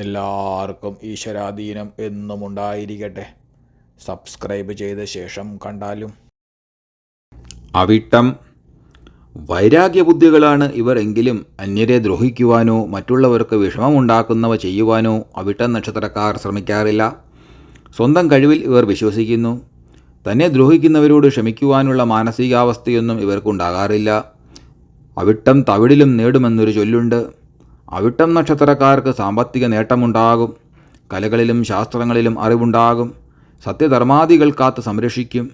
എല്ലാവർക്കും ഈശ്വരാധീനം എന്നും ഉണ്ടായിരിക്കട്ടെ. സബ്സ്ക്രൈബ് ചെയ്ത ശേഷം കണ്ടാലും. അവിട്ടം. വൈരാഗ്യബുദ്ധികളാണ് ഇവർ എങ്കിലും അന്യരെ ദ്രോഹിക്കുവാനോ മറ്റുള്ളവർക്ക് വിഷമമുണ്ടാക്കുന്നവ ചെയ്യുവാനോ അവിട്ടം നക്ഷത്രക്കാർ ശ്രമിക്കാറില്ല. സ്വന്തം കഴിവിൽ ഇവർ വിശ്വസിക്കുന്നു. തന്നെ ദ്രോഹിക്കുന്നവരോട് ക്ഷമിക്കുവാനുള്ള മാനസികാവസ്ഥയൊന്നും ഇവർക്കുണ്ടാകാറില്ല. അവിട്ടം തവിടിലും നേടുമെന്നൊരു ചൊല്ലുണ്ട്. അവിട്ടം നക്ഷത്രക്കാർക്ക് സാമ്പത്തിക നേട്ടമുണ്ടാകും. കലകളിലും ശാസ്ത്രങ്ങളിലും അറിവുണ്ടാകും. സത്യധർമാദികൾ കാത്ത് സംരക്ഷിക്കും.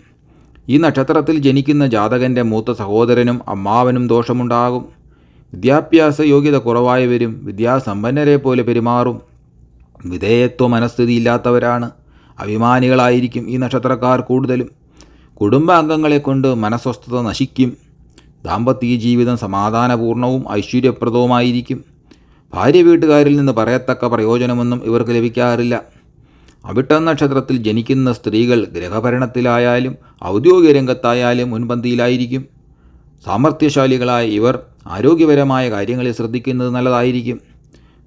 ഈ നക്ഷത്രത്തിൽ ജനിക്കുന്ന ജാതകന്റെ മൂത്ത സഹോദരനും അമ്മാവനും ദോഷമുണ്ടാകും. വിദ്യാഭ്യാസ യോഗ്യത കുറവായവരും വിദ്യാസമ്പന്നരെ പോലെ പെരുമാറും. വിധേയത്വ മനസ്ഥിതി ഇല്ലാത്തവരാണ് അഭിമാനികളായിരിക്കും ഈ നക്ഷത്രക്കാർ കൂടുതലും. കുടുംബാംഗങ്ങളെ കൊണ്ട് മനസ്വസ്ഥത നശിക്കും. ദാമ്പത്യ ജീവിതം സമാധാനപൂർണവും ഐശ്വര്യപ്രദവുമായിരിക്കും. ഭാര്യ വീട്ടുകാരിൽ നിന്ന് പറയത്തക്ക പ്രയോജനമൊന്നും ഇവർക്ക് ലഭിക്കാറില്ല. അവിട്ടം നക്ഷത്രത്തിൽ ജനിക്കുന്ന സ്ത്രീകൾ ഗ്രഹഭരണത്തിലായാലും ഔദ്യോഗിക രംഗത്തായാലും മുൻപന്തിയിലായിരിക്കും. സാമർഥ്യശാലികളായ ഇവർ ആരോഗ്യപരമായ കാര്യങ്ങളിൽ ശ്രദ്ധിക്കുന്നത് നല്ലതായിരിക്കും.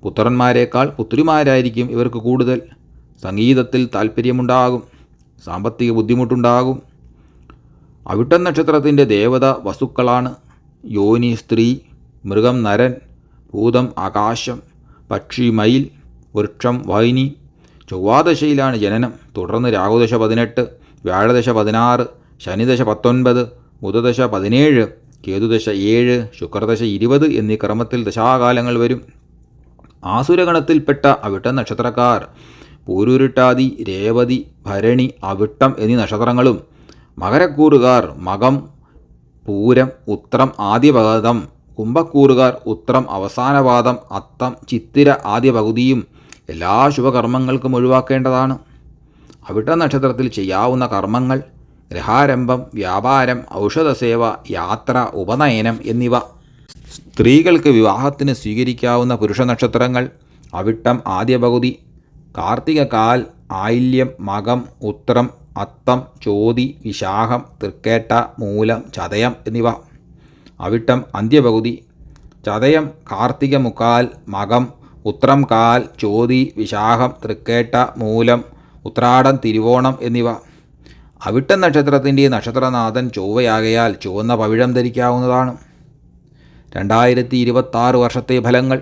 പുത്രന്മാരെക്കാൾ പുത്രിമാരായിരിക്കും ഇവർക്ക് കൂടുതൽ. സംഗീതത്തിൽ താല്പര്യമുണ്ടാകും സാമ്പത്തിക ബുദ്ധിമുട്ടുണ്ടാകും. അവിട്ടം നക്ഷത്രത്തിന്റെ ദേവത വസ്തുക്കളാണ് യോനി സ്ത്രീ മൃഗം നരൻ ഭൂതം ആകാശം പക്ഷി മയിൽ വൃക്ഷം വൈനി ചൊവ്വാദശയിലാണ് ജനനം. തുടർന്ന് രാഹുദശ പതിനെട്ട് വ്യാഴദശ പതിനാറ് ശനിദശ പത്തൊൻപത് ബുധദശ പതിനേഴ് കേതുദശ ഏഴ് ശുക്രദശ ഇരുപത് എന്നീ ക്രമത്തിൽ ദശാകാലങ്ങൾ വരും. ആസുരഗണത്തിൽപ്പെട്ട അവിട്ട നക്ഷത്രക്കാർ പൂരുരുട്ടാതി രേവതി ഭരണി അവിട്ടം എന്നീ നക്ഷത്രങ്ങളും മകരക്കൂറുകാർ മകം പൂരം ഉത്രം ആദ്യപഗതം കുംഭക്കൂറുകാർ ഉത്രം അവസാനവാദം അത്തം ചിത്തിര ആദ്യ പകുതിയും എല്ലാ ശുഭകർമ്മങ്ങൾക്കും ഒഴിവാക്കേണ്ടതാണ്. അവിട്ട നക്ഷത്രത്തിൽ ചെയ്യാവുന്ന കർമ്മങ്ങൾ ഗ്രഹാരംഭം വ്യാപാരം ഔഷധസേവ യാത്ര ഉപനയനം എന്നിവ. സ്ത്രീകൾക്ക് വിവാഹത്തിന് സ്വീകരിക്കാവുന്ന പുരുഷ നക്ഷത്രങ്ങൾ അവിട്ടം ആദ്യ പകുതി കാർത്തിക കാൽ ആയില്യം മകം ഉത്രം അത്തം ചോതി വിശാഖം തൃക്കേട്ട മൂലം ചതയം എന്നിവ. അവിട്ടം അന്ത്യപകുതി. ചതയം കാർത്തിക മുക്കാൽ മകം ഉത്രം കാൽ ചോതി വിശാഖം തൃക്കേട്ട മൂലം ഉത്രാടം തിരുവോണം എന്നിവ. അവിട്ടം നക്ഷത്രത്തിന്റെ നക്ഷത്രനാഥൻ ചൊവ്വയാകയാൽ ചുവന്ന പവിഴം ധരിക്കാവുന്നതാണ്. രണ്ടായിരത്തി ഇരുപത്താറ് വർഷത്തെ ഫലങ്ങൾ.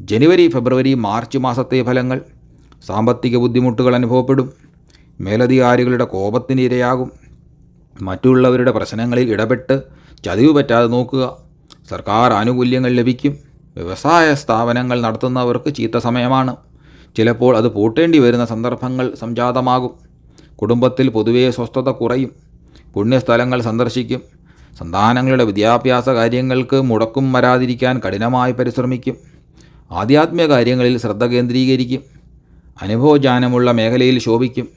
ജനുവരി ഫെബ്രുവരി മാർച്ച് മാസത്തെ ഫലങ്ങൾ. സാമ്പത്തിക ബുദ്ധിമുട്ടുകൾ അനുഭവപ്പെടും. മേലധികാരികളുടെ കോപത്തിന് ഇരയാകും. മറ്റുള്ളവരുടെ പ്രശ്നങ്ങളിൽ ഇടപെട്ട് ചതിവ് പറ്റാതെ നോക്കുക. സർക്കാർ ആനുകൂല്യങ്ങൾ ലഭിക്കും. വ്യവസായ സ്ഥാപനങ്ങൾ നടത്തുന്നവർക്ക് ചീത്ത സമയമാണ്. ചിലപ്പോൾ അത് പൂട്ടേണ്ടി വരുന്ന സന്ദർഭങ്ങൾ സംജാതമാകും. കുടുംബത്തിൽ പൊതുവേ സ്വസ്ഥത കുറയും. പുണ്യസ്ഥലങ്ങൾ സന്ദർശിക്കും. സന്താനങ്ങളുടെ വിദ്യാഭ്യാസ കാര്യങ്ങൾക്ക് മുടക്കും വരാതിരിക്കാൻ കഠിനമായി പരിശ്രമിക്കും. ആധ്യാത്മിക കാര്യങ്ങളിൽ ശ്രദ്ധ കേന്ദ്രീകരിക്കും. അനുഭവജ്ഞാനമുള്ള മേഖലയിൽ ശോഭിക്കും.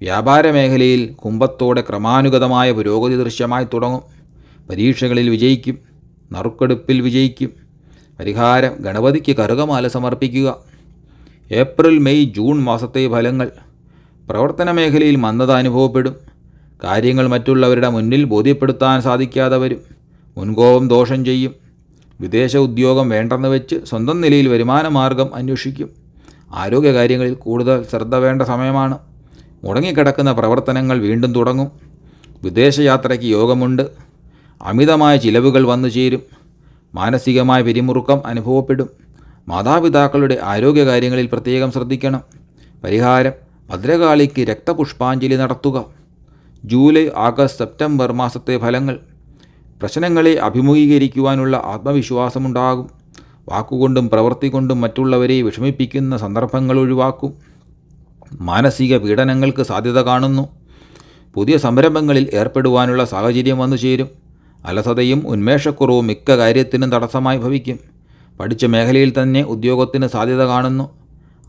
വ്യാപാര മേഖലയിൽ കുംഭത്തോടെ ക്രമാനുഗതമായ പുരോഗതി ദൃശ്യമായി തുടങ്ങും. പരീക്ഷകളിൽ വിജയിക്കും നറുക്കെടുപ്പിൽ വിജയിക്കും. പരിഹാരം ഗണപതിക്ക് കറുകമാല സമർപ്പിക്കുക. ഏപ്രിൽ മെയ് ജൂൺ മാസത്തെ ഫലങ്ങൾ പ്രവർത്തന മേഖലയിൽ മന്ദത അനുഭവപ്പെടും കാര്യങ്ങൾ മറ്റുള്ളവരുടെ മുന്നിൽ ബോധ്യപ്പെടുത്താൻ സാധിക്കാതെ വരും. മുൻകോപം ദോഷം ചെയ്യും. വിദേശ ഉദ്യോഗം വേണ്ടെന്ന് വെച്ച് സ്വന്തം നിലയിൽ വരുമാന മാർഗം അന്വേഷിക്കും. ആരോഗ്യകാര്യങ്ങളിൽ കൂടുതൽ ശ്രദ്ധ വേണ്ട സമയമാണ്. മുടങ്ങിക്കിടക്കുന്ന പ്രവർത്തനങ്ങൾ വീണ്ടും തുടങ്ങും. വിദേശയാത്രയ്ക്ക് യോഗമുണ്ട്. അമിതമായ ചിലവുകൾ വന്നു ചേരും. മാനസികമായ പിരിമുറുക്കം അനുഭവപ്പെടും. മാതാപിതാക്കളുടെ ആരോഗ്യകാര്യങ്ങളിൽ പ്രത്യേകം ശ്രദ്ധിക്കണം. പരിഹാരം ഭദ്രകാളിക്ക് രക്തപുഷ്പാഞ്ജലി നടത്തുക. ജൂലൈ ആഗസ്റ്റ് സെപ്റ്റംബർ മാസത്തെ ഫലങ്ങൾ. പ്രശ്നങ്ങളെ അഭിമുഖീകരിക്കുവാനുള്ള ആത്മവിശ്വാസമുണ്ടാകും. വാക്കുകൊണ്ടും പ്രവൃത്തി കൊണ്ടും മറ്റുള്ളവരെ വിഷമിപ്പിക്കുന്ന സന്ദർഭങ്ങൾ ഒഴിവാക്കും. മാനസിക പീഡനങ്ങൾക്ക് സാധ്യത കാണുന്നു. പുതിയ സംരംഭങ്ങളിൽ ഏർപ്പെടുവാനുള്ള സാഹചര്യം വന്നു ചേരും. അലസതയും ഉന്മേഷക്കുറവും മിക്ക കാര്യത്തിനും തടസ്സമായി ഭവിക്കും. പഠിച്ച മേഖലയിൽ തന്നെ ഉദ്യോഗത്തിന് സാധ്യത കാണുന്നു.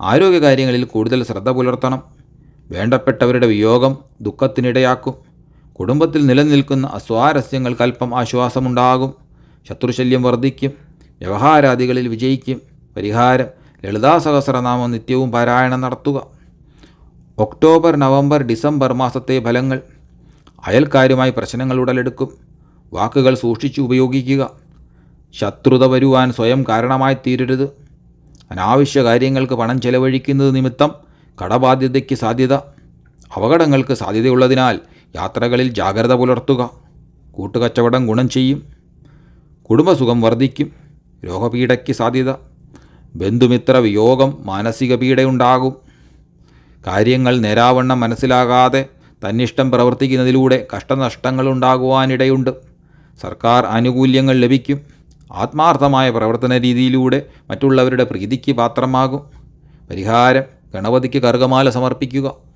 ആരോഗ്യകാര്യങ്ങളിൽ കൂടുതൽ ശ്രദ്ധ പുലർത്തണം. വേണ്ടപ്പെട്ടവരുടെ വിയോഗം ദുഃഖത്തിനിടയാക്കും. കുടുംബത്തിൽ നിലനിൽക്കുന്ന അസ്വാരസ്യങ്ങൾക്ക് അല്പം ആശ്വാസമുണ്ടാകും. ശത്രുശല്യം വർദ്ധിക്കും. വ്യവഹാരാദികളിൽ വിജയിക്കും. പരിഹാരം ലളിതാ സഹസ്രനാമം നിത്യവും പാരായണം നടത്തുക. ഒക്ടോബർ നവംബർ ഡിസംബർ മാസത്തെ ഫലങ്ങൾ അയൽക്കാരുമായി പ്രശ്നങ്ങൾ ഉടലെടുക്കും. വാക്കുകൾ സൂക്ഷിച്ചു ഉപയോഗിക്കുക. ശത്രുത വരുവാൻ സ്വയം കാരണമായി തീരരുത്. അനാവശ്യ കാര്യങ്ങൾക്ക് പണം ചെലവഴിക്കുന്നത് നിമിത്തം കടബാധ്യതയ്ക്ക് സാധ്യത. അപകടങ്ങൾക്ക് സാധ്യതയുള്ളതിനാൽ യാത്രകളിൽ ജാഗ്രത പുലർത്തുക. കൂട്ടുകച്ചവടം ഗുണം ചെയ്യും. കുടുംബസുഖം വർദ്ധിക്കും. രോഗപീഠയ്ക്ക് സാധ്യത. ബന്ധുമിത്ര വിയോഗം മാനസിക പീഡയുണ്ടാകും. കാര്യങ്ങൾ നേരാവണ്ണം മനസ്സിലാകാതെ തന്നിഷ്ടം പ്രവർത്തിക്കുന്നതിലൂടെ കഷ്ടനഷ്ടങ്ങൾ കഷ്ടനഷ്ടങ്ങളുണ്ടാകുവാനിടയുണ്ട്. സർക്കാർ ആനുകൂല്യങ്ങൾ ലഭിക്കും. ആത്മാർത്ഥമായ പ്രവർത്തന രീതിയിലൂടെ മറ്റുള്ളവരുടെ പ്രീതിക്ക് പാത്രമാകും. പരിഹാരം ഗണപതിക്ക് കറുകമാല സമർപ്പിക്കുക.